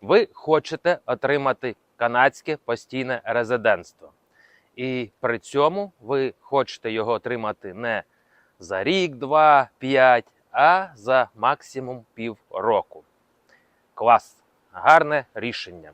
ви хочете отримати канадське постійне резидентство. І при цьому ви хочете його отримати не за рік, два, п'ять, а за максимум півроку. Клас! Гарне рішення.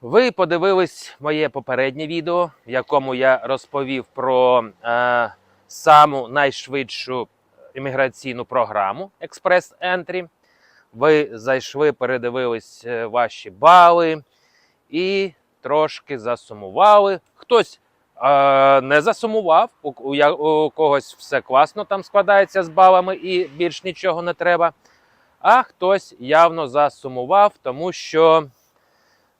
Ви подивились моє попереднє відео, в якому я розповів про е, саму найшвидшу імміграційну програму Експрес Ентрі. Ви зайшли, передивились е, ваші бали і трошки засумували. Хтось е, не засумував, у, у, у когось все класно там складається з балами і більш нічого не треба. А хтось явно засумував, тому що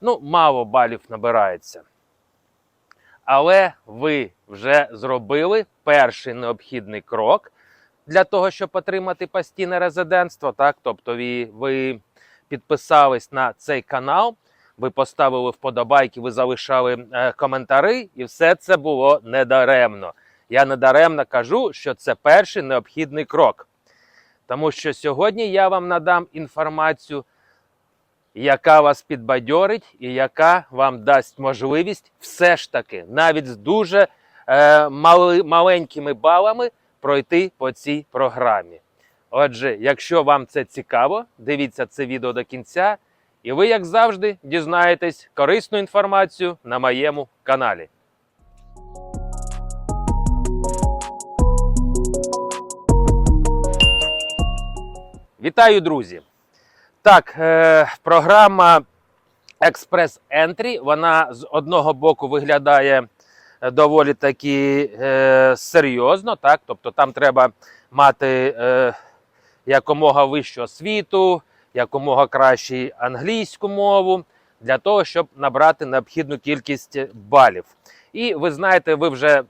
ну, мало балів набирається. Але ви вже зробили перший необхідний крок для того, щоб отримати постійне резидентство. Так? Тобто ви, ви підписались на цей канал, ви поставили вподобайки, ви залишали е, коментари, і все це було недаремно. Я недаремно кажу, що це перший необхідний крок. Тому що сьогодні я вам надам інформацію, яка вас підбадьорить і яка вам дасть можливість все ж таки, навіть з дуже е, мали, маленькими балами, пройти по цій програмі. Отже, якщо вам це цікаво, дивіться це відео до кінця, і ви, як завжди, дізнаєтесь корисну інформацію на моєму каналі. Вітаю, друзі! Так, е, програма Express Entry, вона з одного боку виглядає доволі таки е, серйозно, так? Тобто там треба мати е, якомога вищу освіту, якомога кращу англійську мову для того, щоб набрати необхідну кількість балів. І ви знаєте, ви вже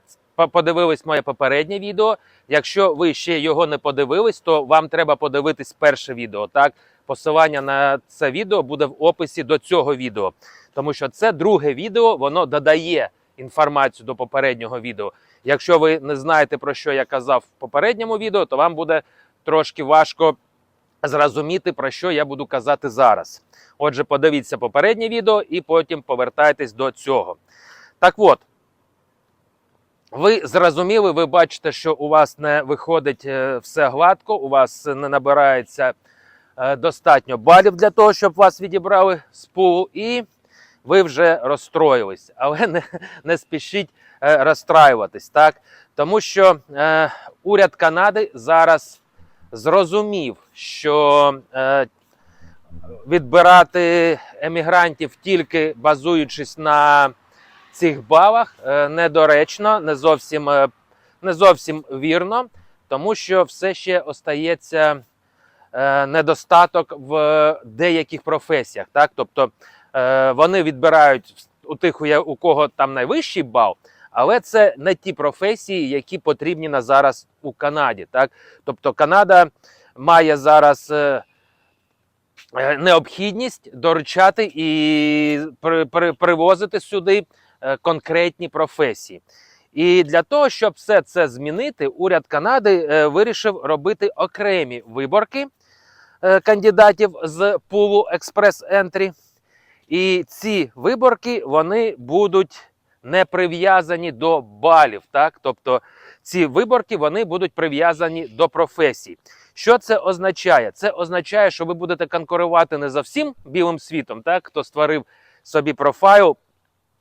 подивились моє попереднє відео. Якщо ви ще його не подивились, то вам треба подивитись перше відео. Так, посилання на це відео буде в описі до цього відео, тому що це друге відео, воно додає інформацію до попереднього відео. Якщо ви не знаєте про що я казав в попередньому відео, то вам буде трошки важко зрозуміти, про що я буду казати зараз. Отже, подивіться попереднє відео і потім повертайтесь до цього. Так от, ви зрозуміли, ви бачите, що у вас не виходить е, все гладко, у вас не набирається е, достатньо балів для того, щоб вас відібрали з пулу, і ви вже розстроїлись. Але не, не спішіть е, розстраюватись, так? Тому що е, уряд Канади зараз зрозумів, що е, відбирати емігрантів тільки базуючись на цих балах е, недоречно, не зовсім, е, не зовсім вірно, тому що все ще остається е, недостаток в деяких професіях. Так? Тобто вони відбирають у тих, у кого там найвищий бал, але це не ті професії, які потрібні на зараз у Канаді. Так? Тобто Канада має зараз. е, е, Необхідність доручати і при, при, привозити сюди е, конкретні професії. І для того, щоб все це змінити, уряд Канади е, вирішив робити окремі виборки е, кандидатів з пулу Експрес Ентрі. І ці виборки вони будуть не прив'язані до балів. Так? Тобто ці виборки вони будуть прив'язані до професій. Що це означає? Це означає, що ви будете конкурувати не за всім білим світом, так? хто створив собі профайл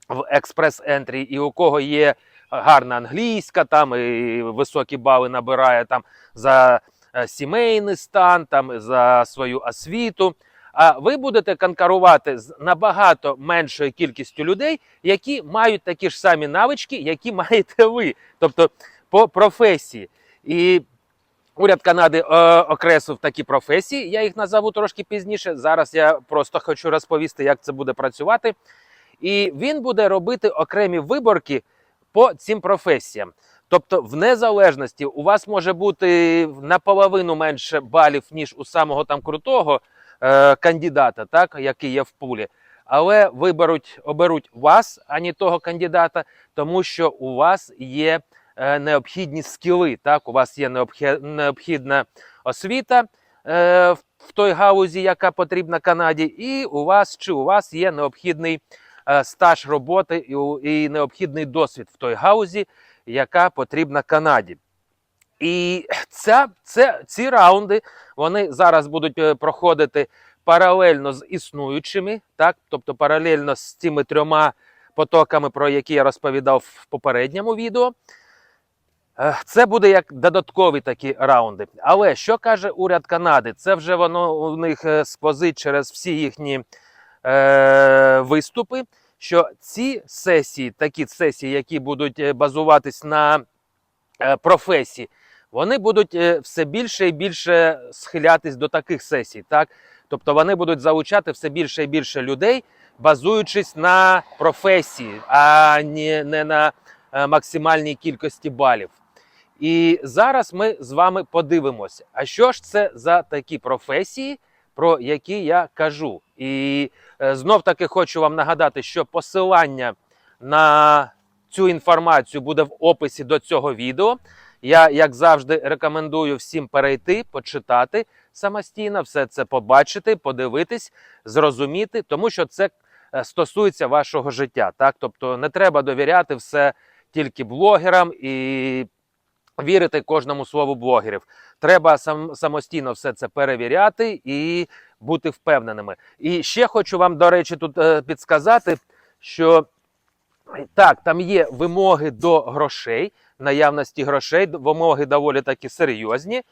в експрес ентрі, і у кого є гарна англійська, там і високі бали набирає там за е, сімейний стан, там за свою освіту. А ви будете конкурувати з набагато меншою кількістю людей, які мають такі ж самі навички, які маєте ви, тобто по професії. І уряд Канади е, окреслив такі професії. Я їх назову трошки пізніше. Зараз я просто хочу розповісти, як це буде працювати. І він буде робити окремі виборки по цим професіям. Тобто, в незалежності у вас може бути наполовину менше балів, ніж у самого там крутого е, кандидата, так, який є в пулі. Але виберуть, оберуть вас, а не того кандидата, тому що у вас є е, необхідні скіли. Так, у вас є необхідна освіта, е, в- той гаузі, яка потрібна Канаді, і у вас чи у вас є необхідний стаж роботи і, і необхідний досвід в той гаузі, яка потрібна Канаді. І ця, це, ці раунди вони зараз будуть е, проходити паралельно з існуючими, так? тобто паралельно з цими трьома потоками, про які я розповідав в попередньому відео. Е, Це буде як додаткові такі раунди. Але що каже уряд Канади? Це вже воно у них е, сквозить через всі їхні е, виступи. Що ці сесії, такі сесії, які будуть базуватись на професії, вони будуть е, все більше і більше схилятись до таких сесій. Так? Тобто вони будуть залучати все більше і більше людей, базуючись на професії, а не, не на е, максимальній кількості балів. І зараз ми з вами подивимося, а що ж це за такі професії, про які я кажу. І е, знов таки хочу вам нагадати, що посилання на цю інформацію буде в описі до цього відео. Я, як завжди, рекомендую всім перейти, почитати самостійно, все це побачити, подивитись, зрозуміти, тому що це е, стосується вашого життя. Так? Тобто не треба довіряти все тільки блогерам і вірити кожному слову блогерів. Треба сам, самостійно все це перевіряти і бути впевненими. І ще хочу вам, до речі, тут е, підсказати, що так, там є вимоги до грошей, наявності грошей, вимоги доволі таки серйозні.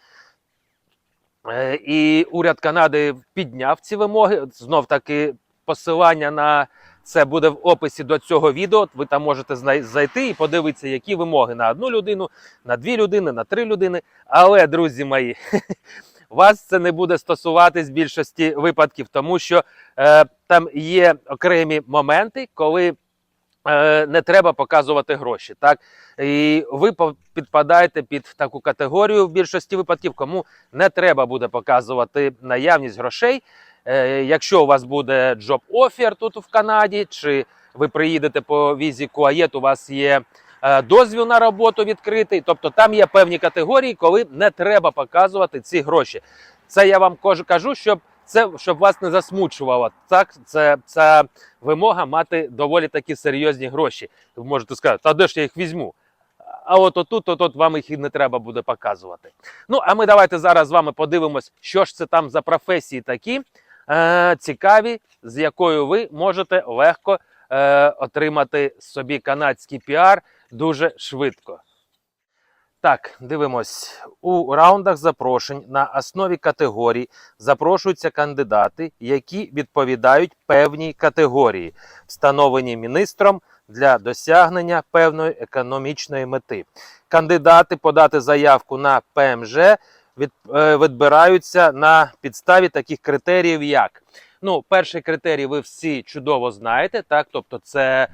Е, І уряд Канади підняв ці вимоги. Знов таки посилання на це буде в описі до цього відео. Ви там можете зайти і подивитися, які вимоги на одну людину, на дві людини, на три людини. Але, друзі мої, вас це не буде стосуватись більшості випадків, тому що е, там є окремі моменти, коли не треба показувати гроші. Так? І ви підпадаєте під таку категорію в більшості випадків, кому не треба буде показувати наявність грошей. Е, якщо у вас буде job offer тут в Канаді, чи ви приїдете по візі Куаєт, у вас є е, дозвіл на роботу відкритий. Тобто там є певні категорії, коли не треба показувати ці гроші. Це я вам кажу щоб це щоб вас не засмучувало. Так, це ця вимога мати доволі такі серйозні гроші. Ви можете сказати, та де ж я їх візьму? А от отут, от, вам їх і не треба буде показувати. Ну, а ми давайте зараз з вами подивимось, що ж це там за професії такі е, цікаві, з якою ви можете легко е, отримати собі канадський піар дуже швидко. Так, дивимось. У раундах запрошень на основі категорій запрошуються кандидати, які відповідають певній категорії, встановлені міністром для досягнення певної економічної мети. Кандидати подати заявку на ПМЖ е, відбираються на підставі таких критеріїв, як ну, перший критерій ви всі чудово знаєте, так, тобто це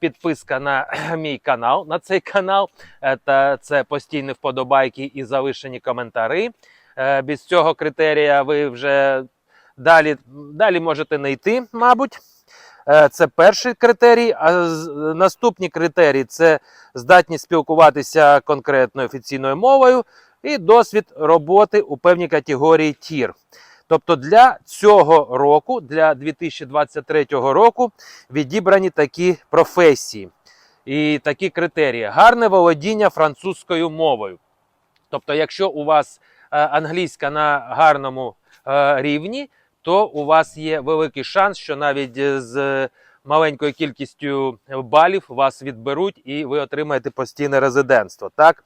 підписка на мій канал, на цей канал, е, та це постійні вподобайки і залишені коментарі. Е, Без цього критерія ви вже далі, далі можете не йти, мабуть. Е, Це перший критерій. А наступні критерії це здатність спілкуватися конкретною офіційною мовою і досвід роботи у певній категорії тір. Тобто для цього року, для 2023 року, відібрані такі професії і такі критерії: гарне володіння французькою мовою. Тобто, якщо у вас е, англійська на гарному е, рівні, то у вас є великий шанс, що навіть е, з маленькою кількістю балів вас відберуть і ви отримаєте постійне резидентство. Так?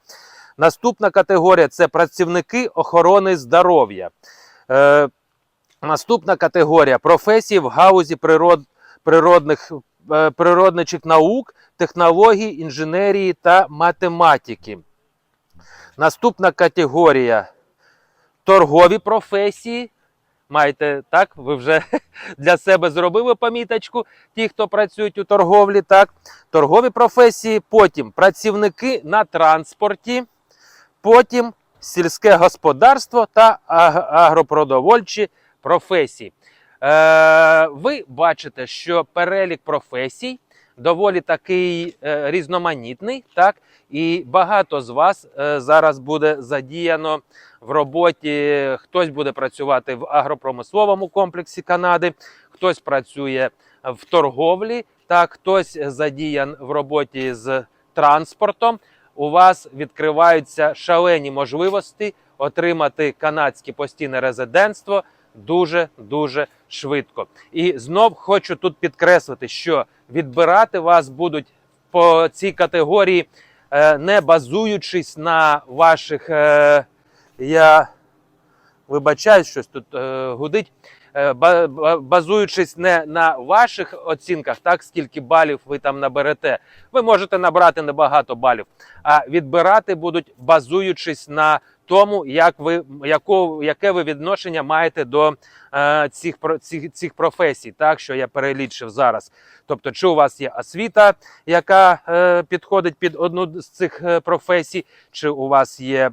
Наступна категорія це працівники охорони здоров'я. Наступна категорія професії в гаузі природ, природних, е, природничих наук, технологій, інженерії та математики. Наступна категорія торгові професії. Маєте так, ви вже для себе зробили поміточку, ті, хто працюють у торговлі, так. Торгові професії, потім працівники на транспорті, потім сільське господарство та агропродовольчі професії. Е, ви бачите, що перелік професій доволі такий е, різноманітний, так і багато з вас е, зараз буде задіяно в роботі. Хтось буде працювати в агропромисловому комплексі Канади, хтось працює в торговлі, так хтось задіян в роботі з транспортом. У вас відкриваються шалені можливості отримати канадське постійне резидентство дуже дуже швидко. І знов хочу тут підкреслити, що відбирати вас будуть по цій категорії, е, не базуючись на ваших. е, Я вибачаюсь, щось тут е, гудить. Ба- ба- Базуючись не на ваших оцінках, так скільки балів ви там наберете, ви можете набрати небагато балів, а відбирати будуть базуючись на тому, як ви яко, яке ви відношення маєте до е, цих, цих, цих професій, так що я перелічив зараз. Тобто, чи у вас є освіта, яка е, підходить під одну з цих е, професій, чи у вас є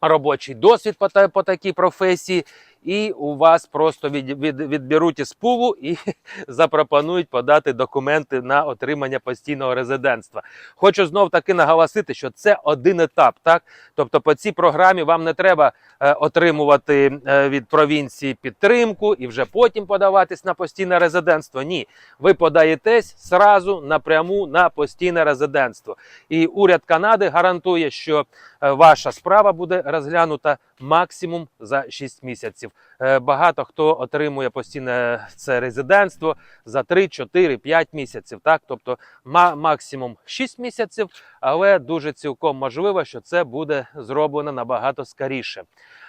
робочий досвід по, по такій професії, і у вас просто від, від, відберуть із пулу і запропонують подати документи на отримання постійного резидентства. Хочу знов таки наголосити, що це один етап. Так, тобто, по цій програмі вам не треба е, отримувати е, від провінції підтримку і вже потім подаватись на постійне резидентство. Ні, ви подаєтесь зразу напряму на постійне резидентство. І уряд Канади гарантує, що е, ваша справа буде розглянута максимум за 6 місяців. Е, Багато хто отримує постійне це резидентство за 3, 4, 5 місяців. Так, тобто ма- максимум 6 місяців, але дуже цілком можливо, що це буде зроблено набагато скоріше.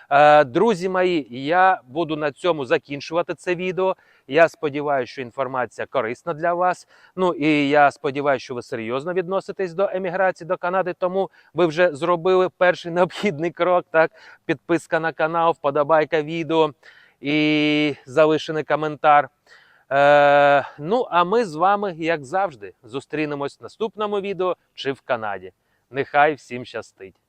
Е, Друзі мої, я буду на цьому закінчувати це відео. Я сподіваюся, що інформація корисна для вас. Ну і я сподіваюся, що ви серйозно відноситесь до еміграції до Канади. Тому ви вже зробили перший необхідний крок. Так, підписка на канал, вподобайка відео і залишений коментар. Е, ну, а ми з вами, як завжди, зустрінемось в наступному відео чи в Канаді. Нехай всім щастить!